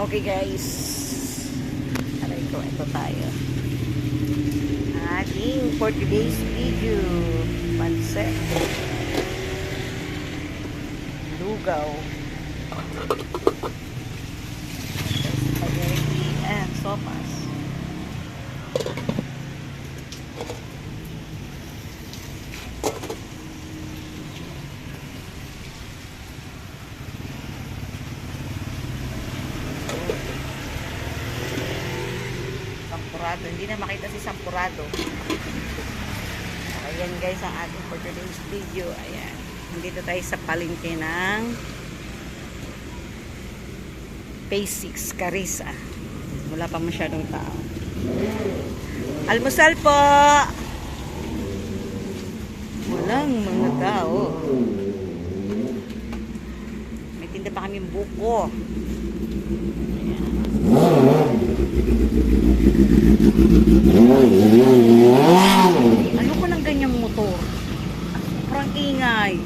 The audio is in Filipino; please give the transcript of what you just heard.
Okay guys. Aray ko, ito tayo. Ating for today's video. Panset. Lugaw. Spaghetti and sopas. Sampurado. Hindi na makita si Sampurado. Ayan guys ang ating for today's video. Ayan. Nandito tayo sa palengke ng Phase 6 Carissa. Wala pa masyadong tao. Almusal po! Walang mga tao. May tinda pa kami buko. Ayoko ng ganyang motor. Sobrang ingay.